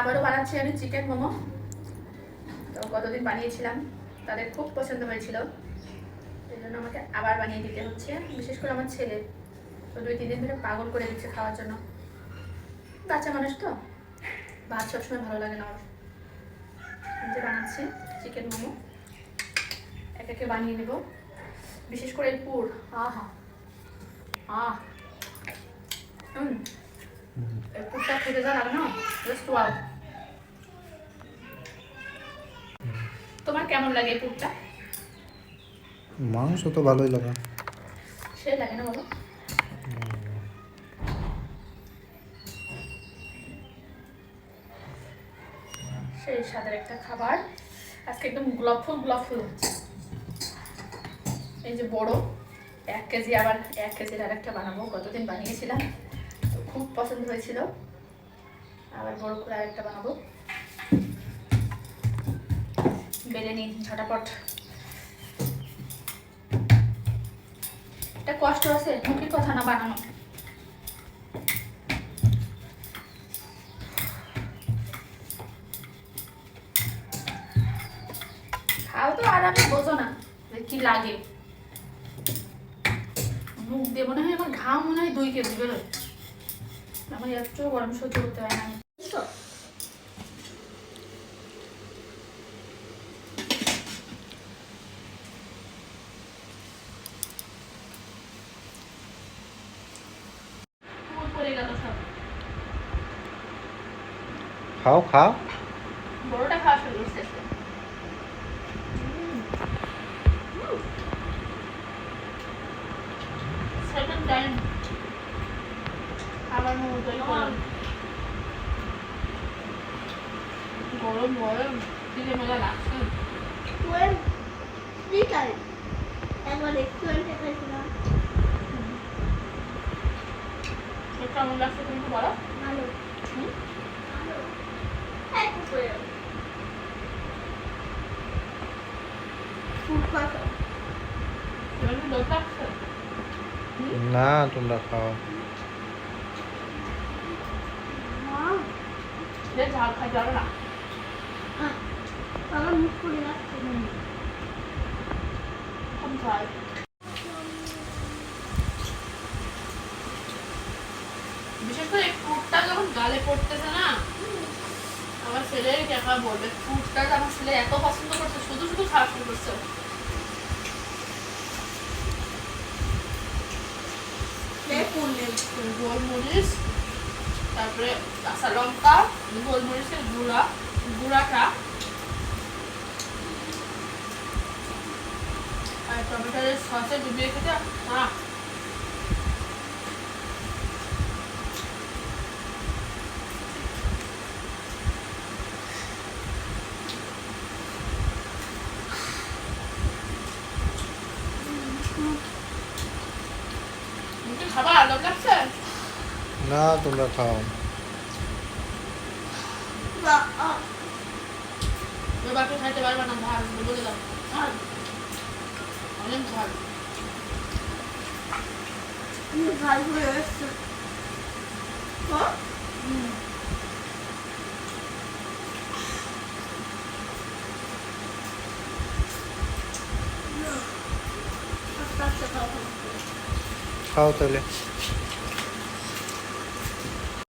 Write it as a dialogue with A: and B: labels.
A: আবারও বানাচ্ছি আমি চিকেন মোমো। তো গতদিন বানিয়েছিলাম, তাদের খুব পছন্দ হয়েছিল। এই জন্য আমাকে আবার বানিয়ে দিতে হচ্ছে, বিশেষ করে আমার ছেলে। তো দুই, তিন দিন ধরে পাগল করে দিচ্ছে খাওয়ার জন্য। বাচ্চা মানুষ তো, ভাত সবসময় ভালো লাগে না আমার। যে বানাচ্ছি চিকেন মোমো। এক একে বানিয়ে নেব। বিশেষ করে পুর, আহা, আহ। হুম, এই পুরটা খেতে যা লাগে না জাস্ট ওয়াও তোমার কেমন লাগে এই পুরটা?
B: মাংস তো ভালোই লাগে।
A: সে লাগে না বলো সেই স্বাদের একটা খাবার। আজকে একদম গোলাপ ফুল গোলাপ ফুল এই যে বড় এক কেজি আবার এক কেজির আর একটা বানাবো। গতদিন বানিয়েছিলাম তো খুব পছন্দ হয়েছিল। আবার বড় করে আরেকটা বানাবো। বেলে ঝটাপট। একটা কষ্ট আছে, মুখের কথা না বানানো। খাও তো আর আমি বোঝো না কি লাগে। মুখ দিয়ে মনে হয় আমার ঘাম মনে হয় দুই কেজি, বেরোয়। আমার এত গরম সহ্য করতে হয় না আমি বুঝছ? পুরো পড়ে গেল সব
B: খাও খাও।
A: বড়টা খাওয়া শুরু করছে সেকেন্ড টাইম আবার মোমো গরম গরম। দিকে মজা লাগছে।
C: Turned it like that,
A: তো কেমন লাগছে তুমি বলো।
C: Malo.
A: হুম?
C: Malo.
B: না তোমরা খাও
A: বিশেষ করে এই ফ্রুটটা যখন গালে পড়তেছে না আমার ছেলে কেমন বলবে? ফ্রুটটা আমার ছেলে এত পছন্দ করছে শুধু শুধু খাওয়া শুরু করছে। গোলমরিচ তারপরে কাঁচা লঙ্কা গোলমরিচের গুঁড়া গুঁড়াটা আর টমেটোর সসে ডুবিয়ে খেতে আহ মুখে খাবার আলম লাগছে
B: না তোমরা খাও।
A: বাকি খাইতে পারবে না ভাত বলে দাও অনেক ঝাল
C: ভালো হয়ে এসছে হ্যাঁ আস্তে আস্তে খাওয়া
B: খাও তাহলে